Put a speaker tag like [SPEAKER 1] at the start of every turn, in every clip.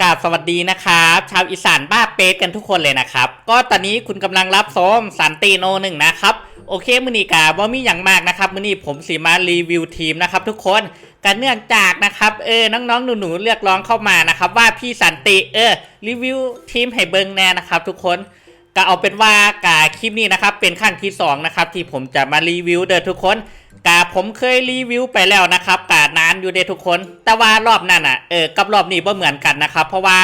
[SPEAKER 1] กราบสวัสดีนะครับชาวอีสานบ้าเป๊กกันทุกคนเลยนะครับ ก็ตอนนี้คุณกำลังรับซมสันติโนหนึ่งนะครับโอเคมือนีกาบ่มีอย่างมากนะครับมือนี้ผมสีมารีวิวทีมนะครับ ทุกคนกันเนื่องจากนะครับเออน้องๆหนูๆเรียกร้องเข้ามานะครับ ว่าพี่สันติเออรีวิวทีมให้เบิงแน่นะครับ ทุกคน ก็เอาเป็นว่ากาคลิปนี้นะครับเป็นขั้นที่สองนะครับที่ผมจะมารีวิวเด้อทุกคนกาผมเคยรีวิวไปแล้วนะครับกานานอยู่เด้อทุกคน แต่ว่ารอบนั้นอะเออกับรอบนี้บ่เหมือนกันนะครับ เพราะว่า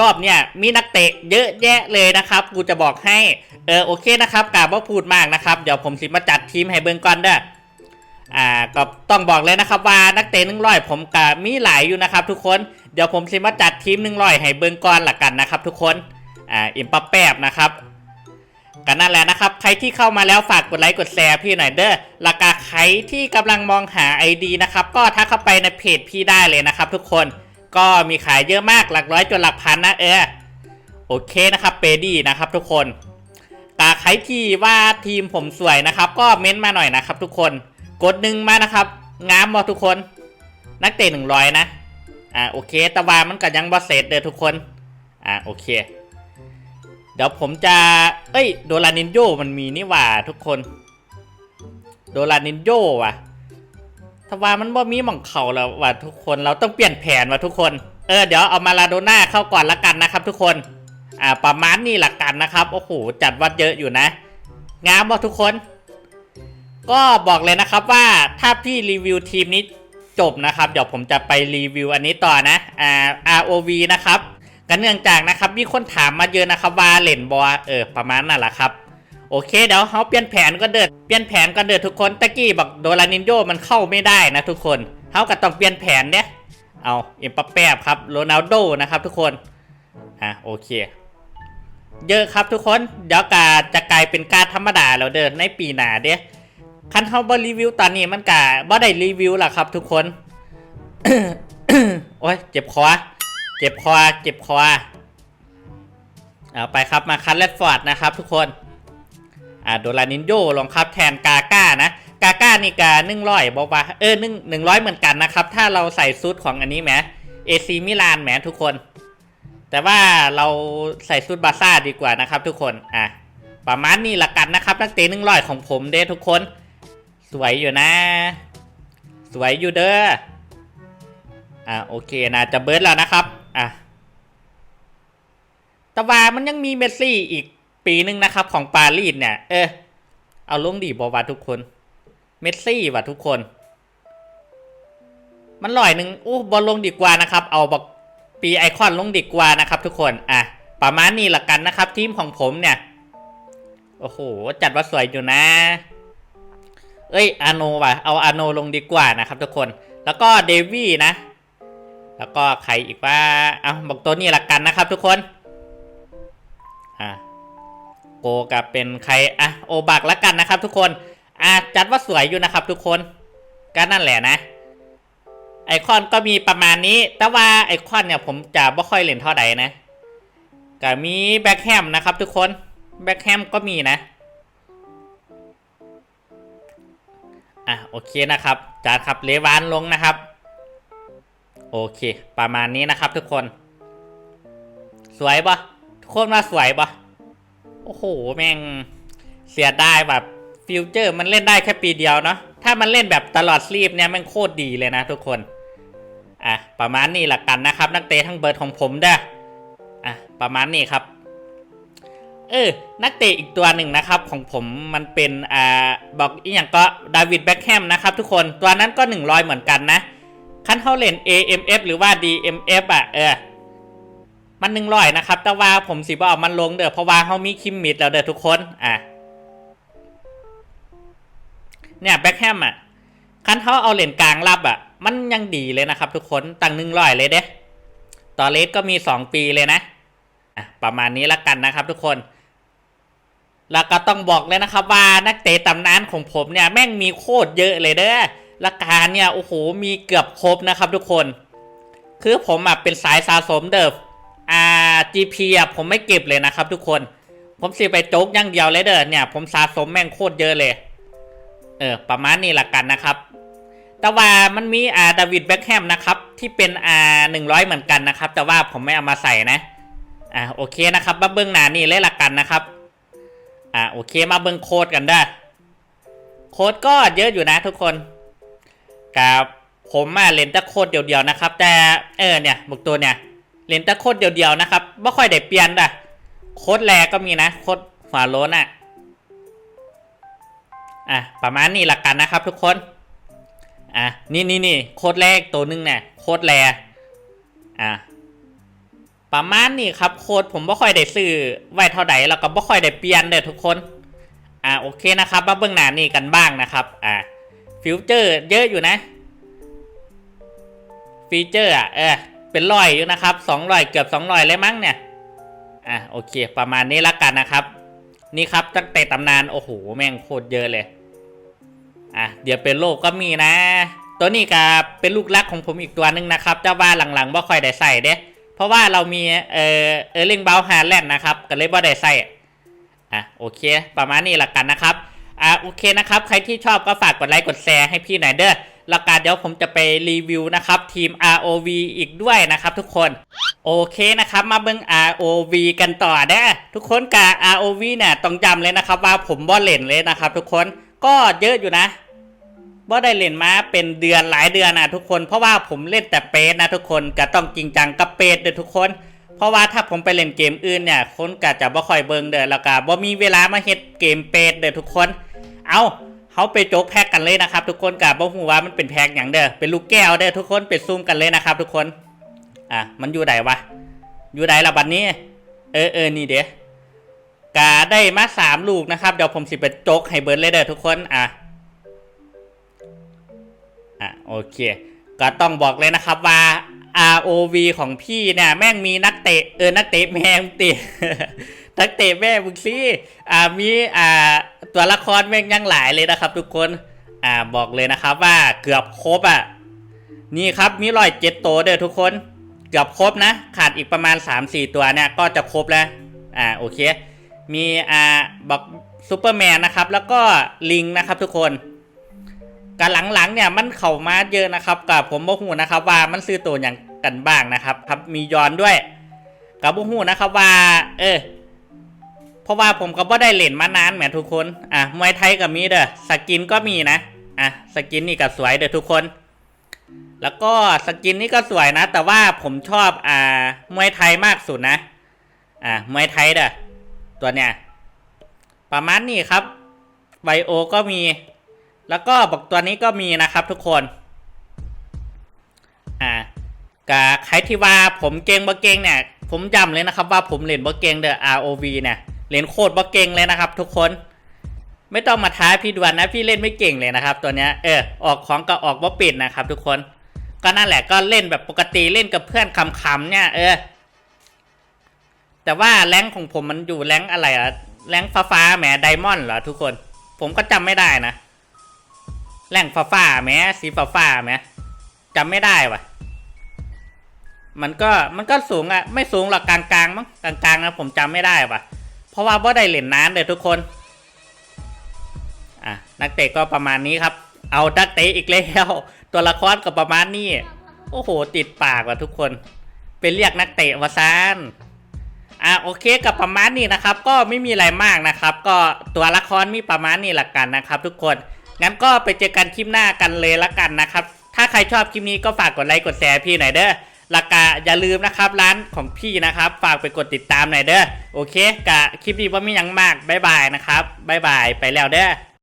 [SPEAKER 1] รอบเนี้ยมีนักเตะเยอะแยะเลยนะครับกูจะบอกให้เออโอเคนะครับกาบ่พูดมากนะครับเดี๋ยวผมสิมาจัดทีมให้เบิ่งก่อนเด้ออ่าก็ต้องบอกเลยนะครับว่านักเตะหนึ่งร้อยผมกะมีหลายอยู่นะครับ ทุกคนเดี๋ยวผมสิมาจัดทีมหนึ่งร้อยให้เบิ่งก่อนละกันนะครับ ทุกคนอ่าอิมปัปแป๊บนะครับ กันนั่นแหละนะครับ ใครที่เข้ามาแล้วฝากกดไลค์กดแชร์พี่หน่อยเด้อแล้วก็ใครที่กำลังมองหา ID นะครับก็ทักเข้าไปในเพจพี่ได้เลยนะครับ ทุกคนก็มีขายเยอะมากหลักร้อยจนหลักพันนะเออโอเคนะครับเปดี้นะครับ ทุกคนกาใครที่ว่าทีมผมสวยนะครับ ก็เม้นต์มาหน่อยนะครับ ทุกคนกดหนึ่งมานะครับงามบอทุกคน นักเตะหนึ่งร้อยนะอ่าโอเคต่ว่ามันก็ยังบอเสร็จเด้อทุกคนอ่าโอเค เดี๋ยวผมจะ เอ้ย โดรานินโยมันมีนี่หว่าทุกคน โดรานินโยว่ะถ้าว่ามันบ่มีหม่องเขาแล้วว่ะทุกคน เราต้องเปลี่ยนแผนว่ะทุกคน เออ เดี๋ยวเอามาลาโดน่าเข้าก่อนละกันนะครับ ทุกคน อ่า ประมาณนี้ละกันนะครับ โอ้โห จัดวัดเยอะอยู่นะ งามบ่ะทุกคน ก็บอกเลยนะครับว่าถ้าพี่รีวิวทีมนี้จบนะครับ เดี๋ยวผมจะไปรีวิวอันนี้ต่อนะ อ่า ROV นะครับ กันเนื่องจากนะครับมีคนถามมาเยอะนะครับว่าเล่นบอเออประมาณนั่นแหละครับโอเคเดี๋ยวเขาเปลี่ยนแผนก็เดิดเปลี่ยนแผนก็เดิดทุกคนตะกี้บอกโดรานินโยมันเข้าไม่ได้นะทุกคนเขาก็ต้องเปลี่ยนแผนเนี่ยเอาเอ็มปาแป๊บครับโรนัลโดนะครับทุกคนอะโอเค เยอะครับทุกคนเดี๋ยวกาจะกลายเป็นการธรรมดาแล้วเดินในปีหน้าเด้คันเขาบรีวิวตอนนี้มันกะบ่ได้รีวิวหรอครับทุกคนโอ้ยเจ็บคอ เจ็บคอเจ็บคอเอาไปครับมาคันเลดฟอร์ดนะครับทุกคนอ่าโดรานินโยลองครับแทนกาก้านะ กาก้านี่กาหนึ่งร้อยบอกว่าเออหนึ่งหนึ่งร้อยเหมือนกันนะครับ ถ้าเราใส่ซูทของอันนี้แหมเอซีมิลานแหมทุกคน แต่ว่าเราใส่ซูทบาซ่าดีกว่านะครับ ทุกคนอะประมาณนี้ละกันนะครับนักเตะหนึ่งร้อยของผมเด้ทุกคน สวยอยู่นะ สวยอยู่เด้ออะโอเคนะจะเบิร์ดแล้วนะครับ อะแต่ว่ามันยังมีเมสซี่อีกปีหนึ่งนะครับของปารีสเนี่ย เออ เอาลงดีบอว่าทุกคน เมสซี่ว่ะทุกคน มันลอยหนึ่งอู้บอลลงดีกว่านะครับ เอาบอกปีไอคอนลงดีกว่านะครับ ทุกคน อะ ประมาณนี้ละกันนะครับ ทีมของผมเนี่ย โอ้โห จัดว่าสวยอยู่นะ เอ้ยอาโนว่ะ เอาอาโนลงดีกว่านะครับ ทุกคน แล้วก็เดวี่นะ แล้วก็ใครอีกว่าเอาบอกตัวนี้ละกันนะครับทุกคนอะโกกับเป็นใครอะโอบักละกันนะครับ ทุกคนอะจัดว่าสวยอยู่นะครับ ทุกคนก็นั่นแหละนะ ไอคอนก็มีประมาณนี้ แต่ว่าไอคอนเนี่ยผมจะไม่ค่อยเล่นเท่าใดนะก็มีแบ็คแฮมนะครับทุกคนแบ็คแฮมก็มีนะอะโอเคนะครับจัดครับเลวานลงนะครับ โอเค ประมาณนี้นะครับทุกคน สวยปะทุกคนว่าสวยปะโอ้โห แม่งเสียดายแบบฟิวเจอร์มันเล่นได้แค่ปีเดียวเนาะถ้ามันเล่นแบบตลอดซีฟเนี่ยแม่งโคตรดีเลยนะทุกคน อะ ประมาณนี้ละกันนะครับ นักเตะทั้งเบิร์ดของผมเด้ออะ ประมาณนี้ครับ เออ นักเตะอีกตัวหนึ่งนะครับ ของผมมันเป็นอ่าบอกอีกอย่างก็ดาวิดแบ็คแฮมนะครับทุกคนตัวนั้นก็ 100 เหมือนกันนะ ขั้นเขาเลน AMF หรือว่า DMF อะเออมันหนึ่งร้อยนะครับ แต่ว่าผมสิบเอามันลงเด้อเพราะว่าเขามีคิมมิดแล้วเด้อทุกคนอะเนี่ยแบ็คแฮมอะขั้นเขาเอาเหรียญกลางรับอะ มันยังดีเลยนะครับ ทุกคนตั้งหนึ่งร้อยเลยเด้ต่อเลสก็มีสองปีเลยนะอะประมาณนี้ละกันนะครับ ทุกคน แล้วก็ต้องบอกเลยนะครับว่านักเตะตำนานของผมเนี่ยแม่งมีโคตรเยอะเลยเด้อ ราคาเนี่ยโอ้โหมีเกือบครบนะครับทุกคน คือผมอะเป็นสายสะสมเดิมอ่า GP อะผมไม่เก็บเลยนะครับทุกคน ผมสิไปโจ๊กอย่างเดียวเลยเด้อเนี่ย ผมสะสมแม่งโคตรเยอะเลย เออประมาณนี้ละกันนะครับ แต่ว่ามันมีอ่าดาวิดแบ็คแฮมนะครับที่เป็นอ่าหนึ่งร้อยเหมือนกันนะครับ แต่ว่าผมไม่เอามาใส่นะอ่าโอเคนะครับมาเบิ้งหน้านี่เลยละกันนะครับอ่าโอเคมาเบิ้งโค้ดกันได้โค้ดก็เยอะอยู่นะทุกคน กับผมมาเล่นต่โคดเดียวๆนะครับ แต่เออเนี่ยบุกตัวเนี่ยเล่นต่โคดเดียวๆนะครับไม่ค่อยได้เปลี่ยนด่ะโคดแรก็มีนะโค้ดฝาโลนอะอะประมาณนี้ละกันนะครับทุกคนอะนี่นี่นี่โคดแรกตัวหนึงเนี่ยโคดแรอะประมาณนี้ครับโคดผมไม่ค่อยได้ซื้อไว้เท่าไหร่แล้วก็ไม่ค่อยได้เปลี่ยนเด้อทุกคนอ่าโอเคนะครับมาเบื้องหน้านี่กันบ้างนะครับอ่า ฟิวเจอร์เยอะอยู่นะ ฟีเจอร์อะเออเป็นร้อยอยู่นะครับสองร้อยเกือบสองร้อยเลยมั้งเนี่ย อะโอเค ประมาณนี้ละกันนะครับ นี่ครับตั้งแต่ตำนานโอ้โหแม่งโคตรเยอะเลย อะเดี๋ยวเป็นโลกก็มีนะ ตัวนี้ก็เป็นลูกรักของผมอีกตัวหนึ่งนะครับแต่ว่าหลังๆบ่ค่อยได้ใส่เด้เพราะว่าเรามีเออเออร์ลิงเบลฮาร์แลนด์นะครับก็เลยบ่ได้ใส่อะโอเค ประมาณนี้ละกันนะครับ อะโอเคนะครับ ใครที่ชอบก็ฝากกดไลค์กดแชร์ให้พี่หน่อยเด้อแล้วกันเดี๋ยวผมจะไปรีวิวนะครับ ทีม ROV อีกด้วยนะครับทุกคน โอเคนะครับ มาเบิ่ง ROV กันต่อเด้อทุกคนกับ ROV เนี่ยต้องจำเลยนะครับ ว่าผมบ่เล่นเลยนะครับ ทุกคนก็เยอะอยู่นะบ่ได้เล่นมาเป็นเดือนหลายเดือนนะทุกคน เพราะว่าผมเล่นแต่เปสนะทุกคนก็ต้องจริงจังกับเปสเด้อทุกคน เพราะว่าถ้าผมไปเล่นเกมอื่นเนี่ยคนก็จะบ่ค่อยเบิ่งเด้อแล้วก็บ่มีเวลามาเฮ็ดเกมเปสเด้อทุกคน เอาเขาไปโจกแพ็กกันเลยนะครับ ทุกคนก็บ่ฮู้ว่ามันเป็นแพ็กหยังเด้อเป็นลูกแก้วเด้อทุกคนไปซูมกันเลยนะครับ ทุกคนอะมันอยู่ไหนวะอยู่ไหนล่ะบัดนี้ เออเออนี่เด้กาได้มาสามลูกนะครับเดี๋ยวผมสิไปโจกให้เบิร์ดเลยเด้อทุกคนอะอะโอเค ก็ต้องบอกเลยนะครับว่า ROV ของพี่เนี่ยแม่งมีนักเตะเออนักเตะแม่งเตินักเตะแม่มึงสิอ่ามีอ่า ตัวละครแม่งยังหลายเลยนะครับ ทุกคน อ่าบอกเลยนะครับว่าเกือบครบอะ นี่ครับมีรอยเจ็ดตัวเด้อทุกคน เกือบครบนะ ขาดอีกประมาณ 3-4 ตัวเนี่ยก็จะครบแล้ว อ่าโอเค มีอ่าบอกซูเปอร์แมนนะครับ แล้วก็ลิงนะครับทุกคนการหลังๆเนี่ยมันเข้ามาเยอะนะครับกับผมบ่ฮู้นะครับ ว่ามันซื้อตัวอย่างกันบ้างนะครับ ครับมีย้อนด้วย กับบ่ฮู้นะครับว่า เออ เพราะว่าผมก็บ่ได้เล่นมานานแหมทุกคน อะมวยไทยก็มีเด้อสกินก็มีนะ อะสกินนี่ก็สวยเด้อทุกคน แล้วก็สกินนี่ก็สวยนะ แต่ว่าผมชอบอ่ามวยไทยมากสุดนะ อ่ามวยไทยเด้อตัวเนี้ยประมาณนี้ครับไบโอก็มี แล้วก็บอกตัวนี้ก็มีนะครับทุกคน อ่ากะใครที่ว่าผมเก่งบ่เก่งเนี่ย ผมย้ำเลยนะครับว่าผมเล่นบ่เก่งเด้อ ROV เนี่ย เล่นโคตรบ่เก่งเลยนะครับ ทุกคน ไม่ต้องมาท้าพี่ดวนนะพี่เล่นไม่เก่งเลยนะครับ ตัวเนี้ยเออออกของก็ออกบ่ปิดนะครับ ทุกคน ก็นั่นแหละก็เล่นแบบปกติเล่นกับเพื่อนคำๆเนี่ย เออ แต่ว่าแรงของผมมันอยู่แรงอะไรอะแรงค์ฟ้าแหมไดมอนด์เหรอทุกคน ผมก็จำไม่ได้นะแหล่งฟ้าฟ้าๆแม้สีฟ้าฟ้าๆแม้จำไม่ได้วะมันก็มันก็สูงอะไม่สูงหรอกกลางๆมั้งกลางๆนะผมจำไม่ได้ว่ะ เพราะว่าบ่ได้เล่นน้ำเลยทุกคนอะนักเตะก็ประมาณนี้ครับ เอานักเตะอีกแล้ว ตัวละครก็ประมาณนี้ โอ้โห ติดปากว่ะทุกคนเป็นเรียกนักเตะวาซานอะโอเคกับประมาณนี้นะครับ ก็ไม่มีอะไรมากนะครับ ก็ตัวละครมีประมาณนี้ละกันนะครับ ทุกคนงั้นก็ไปเจอกันคลิปหน้ากันเลยละกันนะครับ ถ้าใครชอบคลิปนี้ก็ฝากกดไลค์กดแชร์พี่หน่อยเด้อ แล้วก็อย่าลืมนะครับร้านของพี่นะครับ ฝากไปกดติดตามหน่อยเด้อโอเคกะคลิปนี้ว่ามียังมากบายบายนะครับบายบายไปแล้วเด้อ